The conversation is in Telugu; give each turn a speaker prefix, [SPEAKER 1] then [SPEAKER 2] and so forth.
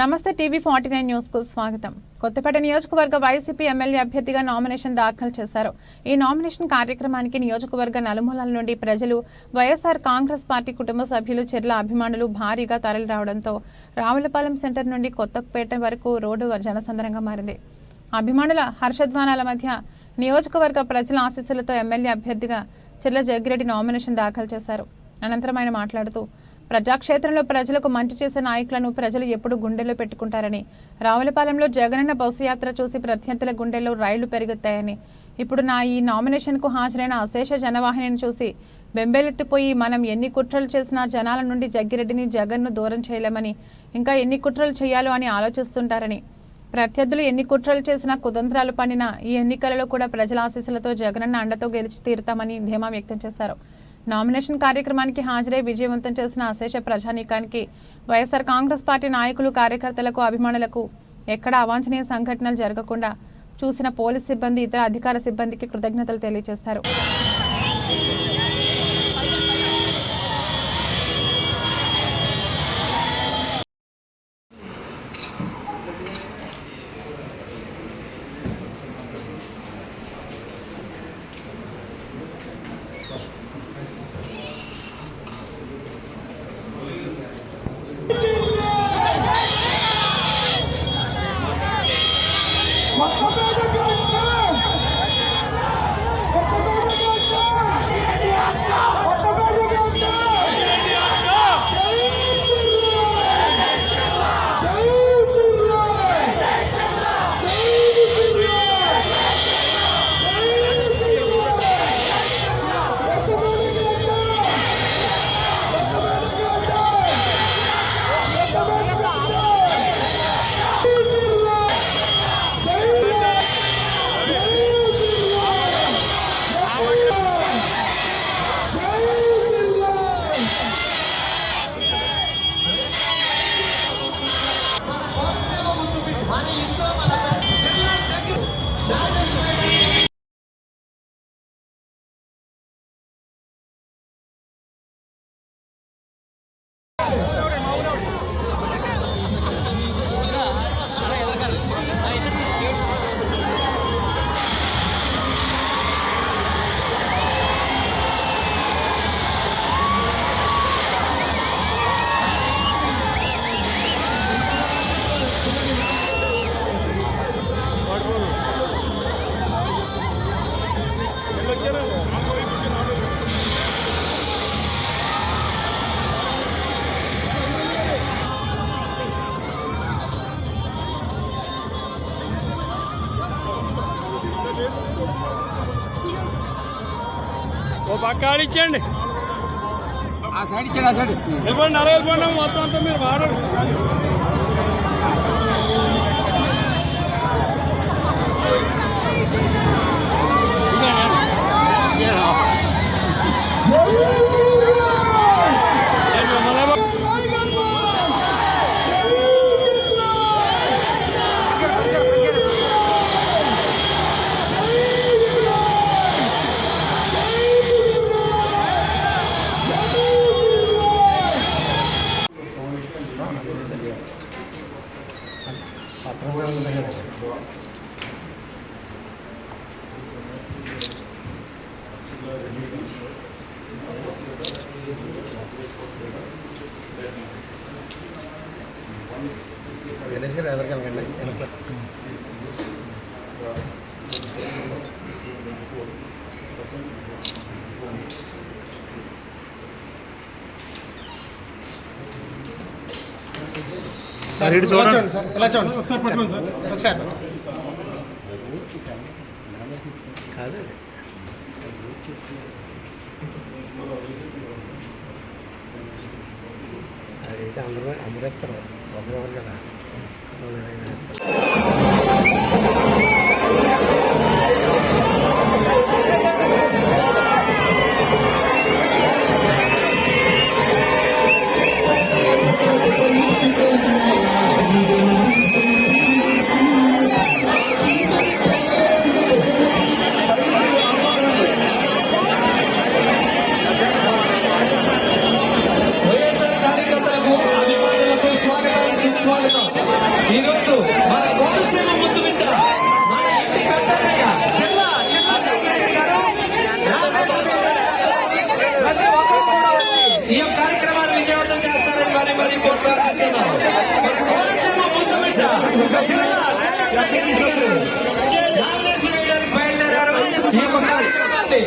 [SPEAKER 1] నమస్తే టీవీ ఫార్టీ నైన్ న్యూస్కు స్వాగతం. కొత్తపేట నియోజకవర్గ వైసీపీ ఎమ్మెల్యే అభ్యర్థిగా నామినేషన్ దాఖలు చేశారు. ఈ నామినేషన్ కార్యక్రమానికి నియోజకవర్గ నలుమూలల నుండి ప్రజలు వైఎస్ఆర్ కాంగ్రెస్ పార్టీ కుటుంబ సభ్యులు చెర్ల అభిమానులు భారీగా తరలి రావడంతో రావులపాలెం సెంటర్ నుండి కొత్తపేట వరకు రోడ్డు జనసందరంగా మారింది. అభిమానుల హర్షధ్వానాల మధ్య నియోజకవర్గ ప్రజల ఆశీస్సులతో ఎమ్మెల్యే అభ్యర్థిగా చెర్ల జగ్గిరెడ్డి నామినేషన్ దాఖలు చేశారు. అనంతరం ఆయన మాట్లాడుతూ ప్రజాక్షేత్రంలో ప్రజలకు మంచి చేసే నాయకులను ప్రజలు ఎప్పుడు గుండెల్లో పెట్టుకుంటారని రావులపాలెంలో జగనన్న బస్సు యాత్ర చూసి ప్రత్యర్థుల గుండెల్లో రైళ్ళు పెరుగుతాయని ఇప్పుడు నా ఈ నామినేషన్కు హాజరైన అశేష జనవాహినిని చూసి బెంబేలెత్తిపోయి మనం ఎన్ని కుట్రలు చేసినా జనాల నుండి జగ్గిరెడ్డిని జగన్ను దూరం చేయలేమని ఇంకా ఎన్ని కుట్రలు చేయాలో అని ఆలోచిస్తుంటారని ప్రత్యర్థులు ఎన్ని కుట్రలు చేసినా కుతంత్రాలు పడినా ఈ ఎన్నికలలో కూడా ప్రజల ఆశీస్సులతో జగనన్న అండతో గెలిచి తీరుతామని ధీమా వ్యక్తం చేశారు. నామినేషన్ కార్యక్రమానికి హాజరై విజయవంతం చేసిన అశేష ప్రజానీకానికి వైఎస్ఆర్ కాంగ్రెస్ పార్టీ నాయకులు కార్యకర్తలకు అభిమానులకు ఎక్కడ అవాంఛనీయ సంఘటనలు జరగకుండా చూసిన పోలీస్ సిబ్బంది ఇతర అధికార సిబ్బందికి కృతజ్ఞతలు తెలియజేశారు How do you
[SPEAKER 2] ఓ పక్క ఆడిచ్చండి
[SPEAKER 3] ఆ సైడ్ ఇచ్చాడు ఆ సైడ్.
[SPEAKER 2] వెళ్ళిపోండి అలా వెళ్ళిపోండి మొత్తం అంతా మీరు వాడండి പറയാം പത്രം
[SPEAKER 3] തന്നെ പറയാം ഗണേശ് രാധർക്കാൻ വേണ്ടി എനിക്ക് Thank you.
[SPEAKER 2] సార్ ఇటు చూడండి.
[SPEAKER 3] సార్ ఇలా చూడండి ఒకసారి పట్టుకోండి సార్. ఒకసారి కాదు అదైతే అందరూ అందరూ ఎత్తారు. ఒకరు కదా.
[SPEAKER 4] స్వాగతం. ఈరోజు మన కోనసీమ ముందు వింట మన ఇంటి పెద్దన్నయ్య జిల్లా జిల్లా జగ్గారెడ్డి గారు. ప్రతి ఒక్కరు కూడా వచ్చి ఈ యొక్క కార్యక్రమాన్ని విజయవంతం చేస్తారని మరి మరి కోర్టు ప్రార్థిస్తున్నాం మన కోనసీమ ముందు వింట జిల్లా జిల్లా జగ్గారెడ్డి గారు. నామినేషన్ వేయడానికి బయలుదేరారు. ఈ యొక్క కార్యక్రమాన్ని